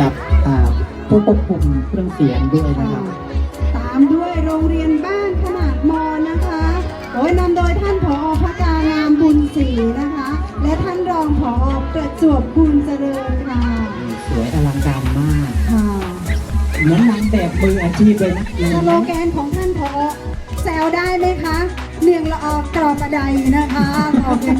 กับอ่าผู้ควบคุมเครื่องเสียงด้วยนะครับ ตามด้วยโรงเรียนบ้านขนาดมอนะคะโดยนำโดยท่านผอพระการามบุญศรีนะคะ และท่านรองผอประจวบบุญเจริญค่ะสวยอลังการมาก ค่ะเหมือนนางแบบมืออาชีพเลยนะสโลแกนของท่านผอแซวได้ไหมคะเนียงละออกกรอบกระไดนะคะออกอย่างนี้นะคะ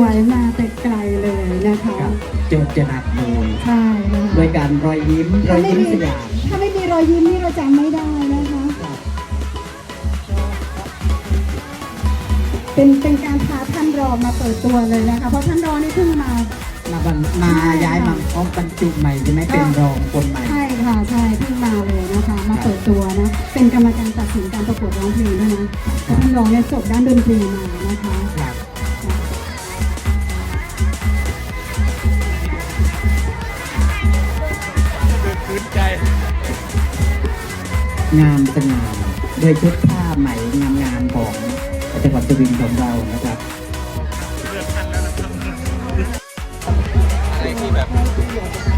วยมาแต่ไกลเลยนะคะครับโจดจรัสเลยใช่นะคะโดยการรอยยิ้มรอยยิ้มสยาม ถ้าไม่มีรอยยิ้มนี่เราจำไม่ได้นะคะ เป็นเป็นการพาท่านรองมาเปิดตัวเลยนะคะ เพราะท่านรองนี่เพิ่งมา มาบันมาย้ายมาพร้อมบรรจุใหม่ใช่ไหมเป็นรองคนใหม่ ใช่ค่ะใช่เพิ่งมาเลยนะคะ มาเปิดตัวนะ เป็นกรรมการตัดสินการประกวดร้องเพลงด้วยนะเพราะท่านรองเนี่ยจบด้านดนตรีมานะคะ ครับ งามสง่าด้วยชุดผ้าไหมงามๆของจังหวัดสุรินทร์ของเรานะครับอะไรที่แบบ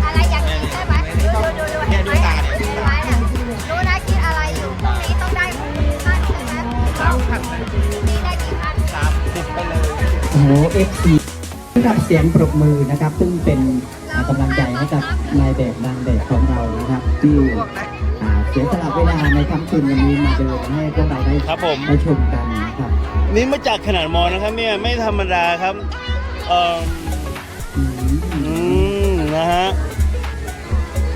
อะไรอยากกินใช่ไหมดูดูดูดูเห็นไหมอะเห็นไหมอะรู้นะคิดอะไรอยู่พรุ่งนี้ต้องได้พันใช่ไหมสามพันเลยนี่ได้กี่พันสามสิบไปเลยโอ้โหเอฟซีรับเสียงปรบมือนะครับ ซึ่งเป็นกำลังใจให้กับนายแบบนางแบบของเรานะครับที่อ่า เสียสละเวลาในค่ำคืนวันนี้มาเดินให้พวกเราได้ครับผม ได้ชมกันนะครับนี่มาจากขนาดมอนะครับเนี่ยไม่ธรรมดาครับเอ่ออืมอืมนะฮะ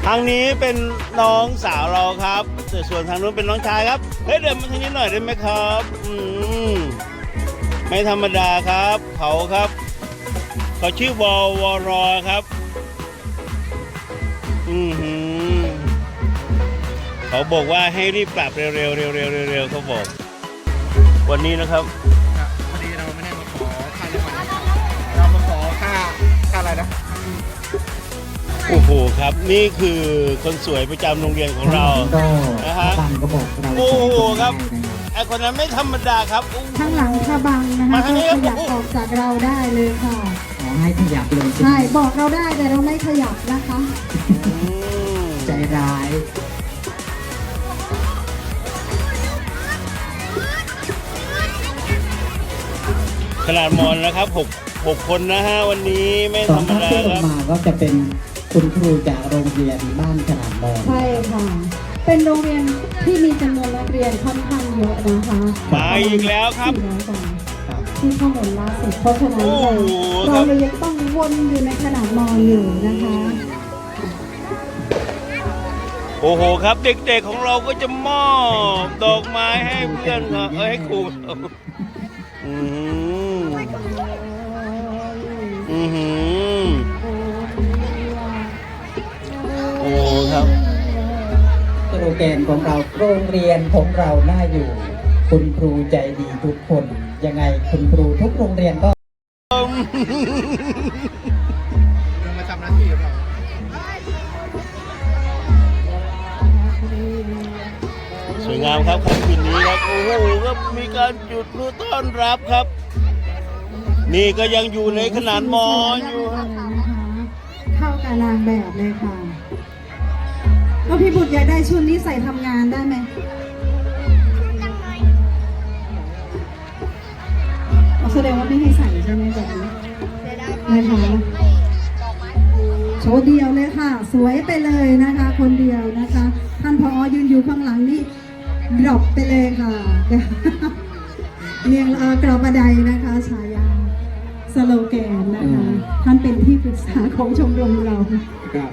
ทางนี้เป็นน้องสาวเราครับแต่ส่วนทางนู้นเป็นน้องชายครับเฮ้ยเดินมาทางนี้หน่อยได้ไหมครับ อืมไม่ธรรมดาครับ เขาครับเขาชื่อวอวอรอครับ อือหือ เขาบอกว่าให้รีบปรับเร็วๆเร็วๆเร็วๆเร็วๆเขาบอก วันนี้นะครับครับพอดีเราไม่ได้มาขอค่าน้ำมันเรามาขอค่าค่าอะไรนะโอ้โหครับ นี่คือคนสวยประจำโรงเรียนของเราก็นะฮะ บังก็บอกเราโอ้โหครับได้นะไอคนนั้นไม่ธรรมดาครับอู้ ข้างหลังถ้าบังนะคะมาก็ทางนี้ขครับยับ ออกจากเราได้เลยค่ะ ขอให้ขยับเลยใช่ไหมใช่ บอกเราได้แต่เราไม่ขยับนะคะ อืมใจร้าย ขนาดมอนนะครับหกหกคนนะฮะวันนี้ไม่สธอรงรมท่านดาที่ลคงรับ มาก็จะเป็นคุณครูจากโรงเรียนบ้านขนาดมอนใช่ค่ะ เป็นโรงเรียนที่มีจำนวนนักเรียนค่อนข้างเยอะนะคะมาอีกแล้วครับ สี่ร้อยกว่าครับที่ข้อมูลล่าสุดเพราะฉะนั้นโอ้โหครัเราบเลยยังต้องวนอยู่ในขนาดมออยู่นะคะ โอ้โหครับ เด็กๆของเราก็จะมอบดอกไม้ให้เพื่อนครับเอ้ยให้ครูครับอืม สโลแกนของเราโรงเรียนของเราน่าอยู่ คุณครูใจดีทุกคน ยังไงคุณครูทุกโรงเรียนก็เรามาทำหน้าที่ของเราสวยงามครับค่ำคืนนี้ครับโอ้โหก็มีการจุดพลุต้อนรับครับ นี่ก็ยังอยู่ในขนาดมออยู่ครับเข้ากับนางแบบเลยค่ะ แล้วพี่บุตรอยากได้ชุดนี้ใส่ทำงานได้ไหมอ๋อแสดงว่าไม่ให้ใส่ใช่ไหมแบบนี้เสียดายนะคะดอกไม้โชว์เดียวเลยค่ะ สวยไปเลยนะคะ คนเดียวนะคะ ท่านพอยืนอยู่ข้างหลังนี่ดรอปไปเลยค่ะเรียงเอ่อกรอบบันไดนะคะฉายาสโลแกนนะคะ ท่านเป็นที่ปรึกษาของชมรมเราครับ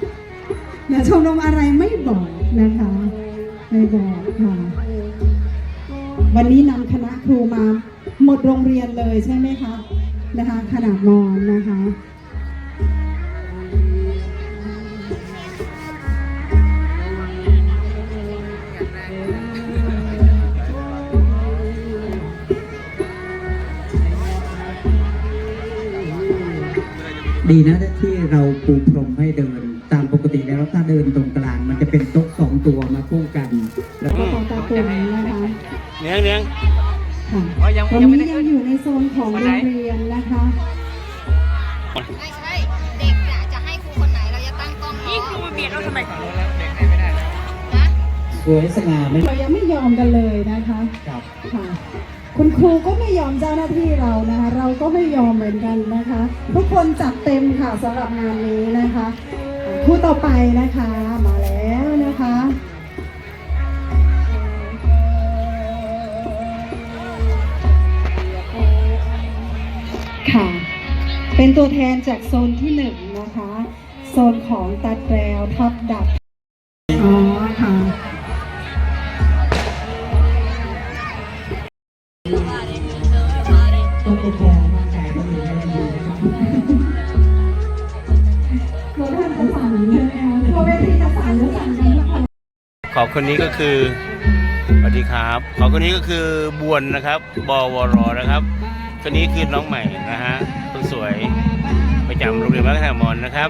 เดี๋ยวชมรมอะไรไม่บอกนะคะ ไม่บอกค่ะ วันนี้นำคณะครูมาหมดโรงเรียนเลยใช่ไหมคะนะคะขนาดมอนนะคะดีนะที่เราปูพรมให้เดิน กติแล้วถ้าเดินตรงกลางมันจะเป็นโต๊ะสองตัวมาคู่กัน แล้วก็ของตาตนี้นะคะเนียงเนียงค่ะอ๋ยังตอนยังนี้ยังอยู่ในโซนของโรงเรียนนะคะไม่ใช่ เด็กน่ะจะให้ครูคนไหนเราจะตั้งกล้งนี่ครูมาเบียดเราทมขอรถแล้เด็กได้ไม่ได้สวยสง่าไหมเรายังไม่ยอมกันเลยนะคะครับ ค่ะ คุณครูก็ไม่ยอมเจ้าหน้าที่เรานะคะ เราก็ไม่ยอมเหมือนกันนะคะ ทุกคนจัดเต็มค่ะสำหรับงานนี้นะคะ คู่ต่อไปนะคะ มาแล้วนะคะค่ะ เป็นตัวแทนจากโซนที่หนึ่งนะคะ โซนของตัดแปลวทับดับ คนนี้ก็คือสวัสดีครับขอบคนนี้ก็คือบวนนะครับบวรนะครับ คนนี้คือน้องใหม่นะฮะคนสวยประจำโรงเรียนวัดแห่มอนนะครับ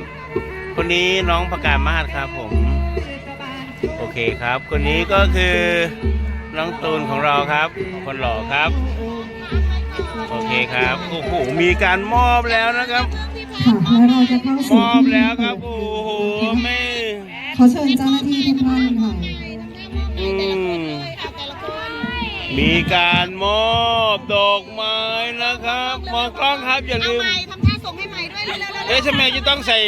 คนนี้น้องประกาศมาศครับผม โอเคครับ คนนี้ก็คือน้องตูนของเราครับ คนหล่อครับ โอเคครับโอ้โหมีการมอบแล้วนะครับค่ะแล้วเราจะเข้ามสู่อบแล้วครับโอ้โหไม่ขอเชิญเจ้าหน้าที่ทุกท่านค่ะ มีการมอบดอกไม้นะครับมองกล้องครับอย่าลืมทำท่าส่งให้ใหม่ด้วยเร็วๆเอ๊ะทำไมจะต้องใส่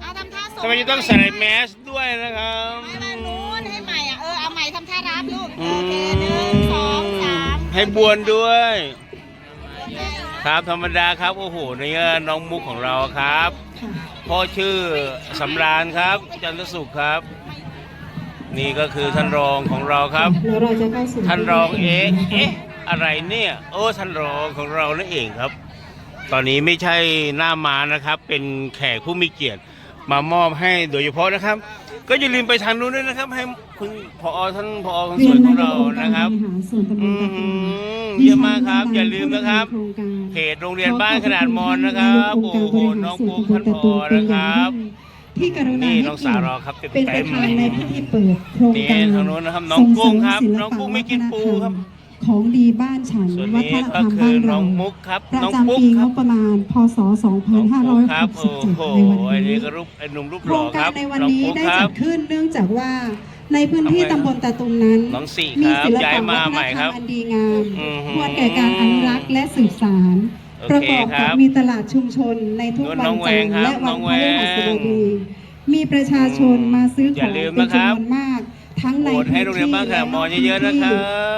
เอาทำท่าส่งทำไมจะต้องใส่แมสด้วยนะครับไม่ไม่นู้นให้ใหม่อะเออเอาใหม่ทำท่ารับลูกอืโอเคหนึ่งสองสามให้บวนด้วย ครับธรรมดาครับโอ้โหนี่ก็น้องมุกของเราครับค่ะพ่อชื่อสำราญครับจันทสุขครับ นี่ก็คือท่านรองของเราครับ แล้วเราจะเข้าสู่ท่านรองเอ๊ะเอ๊ะอะไรเนี่ยโอ้ท่านรองของเรานั่นเองครับ ตอนนี้ไม่ใช่หน้ามานะครับ เป็นแขกผู้มีเกียรติมามอบให้โดยเฉพาะนะครับ ก็อย่าลืมไปทางนู้นด้วยนะครับ ให้คุณพอท่านพอคนสวยของเรานะครับเยนายกองค์การบริหารส่วนตำบอืลตะตูมมเยี่ยมมากครับ อย่าลืมนะครับ โครงการเพจโรงเรียนบ้านขนาดมอนนะครับ โอ้โห น้องปุ๊กท่านพอนะครับ ที่กรุณานี่ให้น้องสาวเราครับเต็มๆเป็นประธานในพิธีเปิดโครงนี่การทางนู้นนะครับน้องกุ้งครับส่เสมศิลปะน้องกุ้งไม่กินปูครับของดีบ้านฉันส่วนวัฒนี้นธรก็รมคืบ้าอนน้เราองมุกครับประน้องจำปุ๊กปีคงรับบประมาณ พศน้องปุ๊กครับโอ้2567โหในวันไอ้นี่นี้ก็รูปไอ้หนุ่มรูปโคหรล่องคการัรบในวันน้องนี้ปุ๊กได้ครัจับดขึ้นเนื่องจากว่าในพื้นที่ทำไมตำบลตะตุงนั้นน้องสี่มีครับศิลย้ายปะมาวัฒใหม่นธครรรัมบอันดีงามอือหือควรแก่การอนุรักษ์และสืบสานโอเค ประกอบครักับบมีตลาดชุมชนในทุกนู่นวัน้นองแวจันงทร์ครับและวัน้นองพแวฤงหัสบดีมีประชาชนมาซื้อขอย่าองลืมเป็นนะครับจำนวนมาก ทั้งในโหวตให้โรงเรียนบ้านขนาดมอเยอะๆนะครับ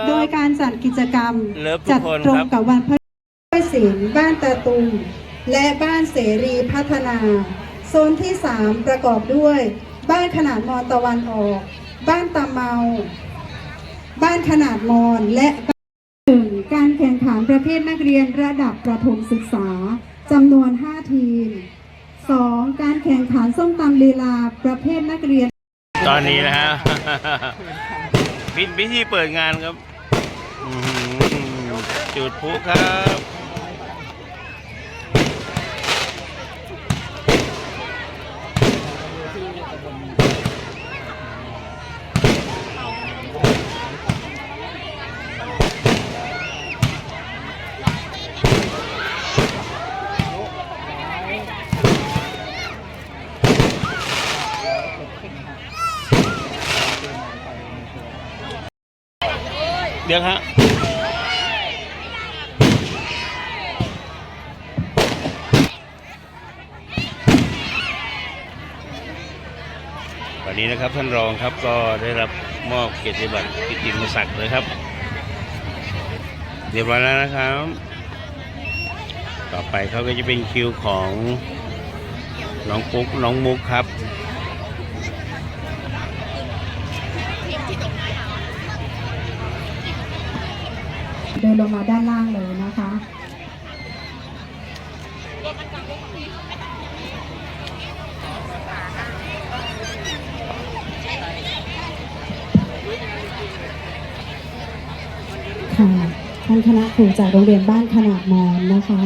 โดยการจัดกิจกรรมเลิฟทุกจัดคนตรคงรับกับวันพฤหัสศิลป์บ้านตาตุงและบ้านเสรีพัฒนา โซนที่ 3 ประกอบด้วย บ้านขนาดมอนตะวันออก บ้านตาเมา บ้านขนาดมอนและ บ้านหนึ่งการแข่งขันประเภทนักเรียนระดับประถมศึกษาจำนวน 5 ทีม 2. การแข่งขันส้มตำลีลาประเภทนักเรียน ตอนนี้นะฮะ พิพิธีเปิดงานครับ จุดพลุครับ เดี๋ยวครับวันนี้นะครับท่านรองครับก็ได้รับมอบเกียรติบัตรกิติมศักดิ์เลยครับ เรียบร้อยแล้วนะครับ ต่อไปเขาก็จะเป็นคิวของน้องปุ๊กน้องมุกครับ เดินลงมาด้านล่างเลยนะคะค่ะท่านคณะครูจากโรงเรียนบ้านขนาดมอนนะคะ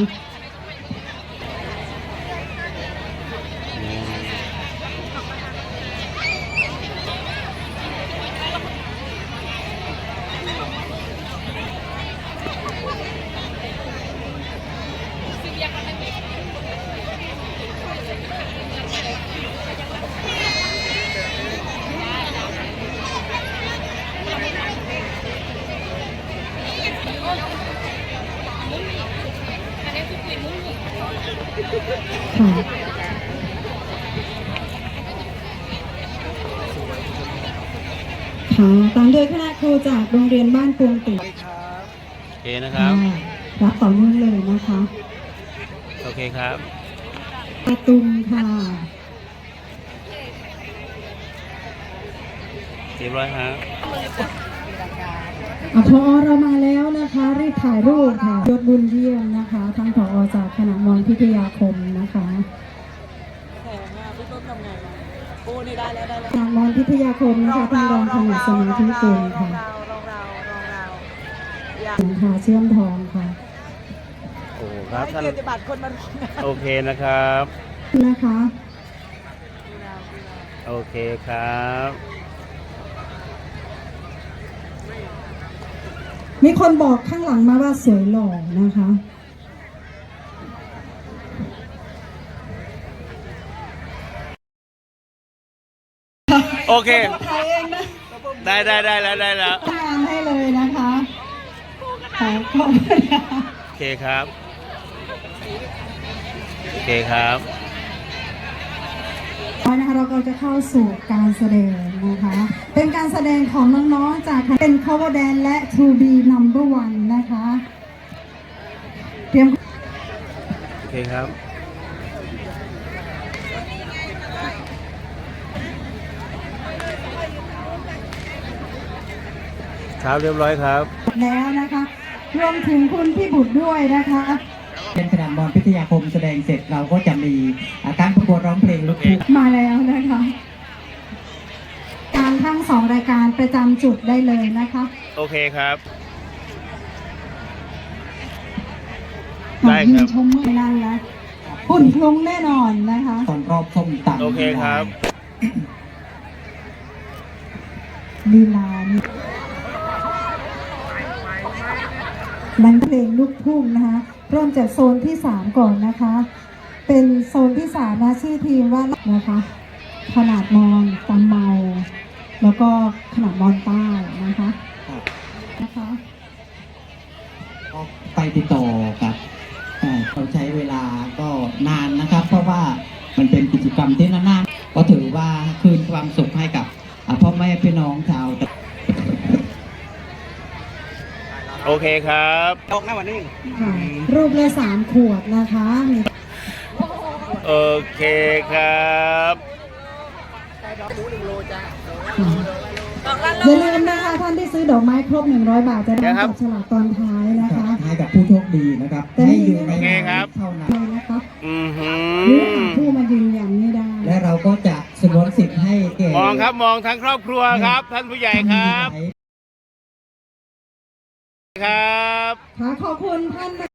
ค่ะค่ะตามโดยคณะครูจากโรงเรียนบ้านปวงติดโอเคนะครับ รับต่อเนื่องเลยนะคะ โอเคครับปะตุมค่ะเรียบร้อยฮะอะพอเรามาแล้วนะคะ รีบถ่ายรูปค่ะยศบุญเยี่ยมนะคะ ทั้งผอจาก คณะมอนพิทยาคมนะคะคณะมอนพิทยาคมนะคะท่านรองขนาดสมาธิกุลค่ะค่ะเชื่อมทองค่ะโอ้ครับท่านโอเคนะครับ นะคะโอเคครับ มีคนบอกข้างหลังมาว่าสวยหล่อนะคะ เค ถ่ายเองนะได้ได้ได้แล้วได้แล้วทานให้เลยนะคะขอขอบคุณค่ะโอเคครับ โอเคครับนะคะเราก็จะเข้าสู่การแสดงนะคะ เป็นการแสดงของน้องๆจากเป็น cover dance และ to be number one นะคะ เตรียม โอเคครับ ครับเรียบร้อยครับ แล้วนะคะรวมถึงคุณพี่บุตรด้วยนะคะเป็นขนาดมอนพิทยาคมแสดงเสร็จเราก็จะมีอ่าการประกวดร้องเพลงลูกทุ่งมาแล้วนะคะ การทั้งสองรายการประจำจุดได้เลยนะคะ โอเคครับ ได้ครับยืนชมไม่นั่นนะหุ่นพลุงแน่นอนนะคะตอนรอบส้มตำโอเคครับลีลานี่นัน เพลงลูกทุ่งนะคะเริ่มจากโซนที่สามก่อนนะคะ เป็นโซนที่สามนะชื่อทีมว่านะคะขนาดมองตำเมา แล้วก็ขนาดมอนใต้นะคะครับนะคะก็ไปติดต่อกับเอ่อเขาใช้เวลาก็นานนะครับ เพราะว่ามันเป็นกิจกรรมที่นานๆก็ถือว่าคืนความสุขให้กับอ่าพ่อแม่พี่น้องชาว โอเคครับค่ะรูปละสามขวดนะคะมีโอเคครับอย่าลืมนะคะท่านที่ซื้อดอกไม้ครบ 100 บาทจะได้จับฉลากตอนท้ายนะคะให้กับผู้โชคดีนะครับแต่ให้นี่อยู่ในโอเคครับเท่านั้นเลยนะคะอือหืหรืออหาผู้มายืนยันไม่ได้ และเราก็จะสงวนสิทธิ์ให้แก่มองครับมองทั้งครอบครัวครับ ท่านผู้ใหญ่ครับ ครับค่ะขอบคุณท่านน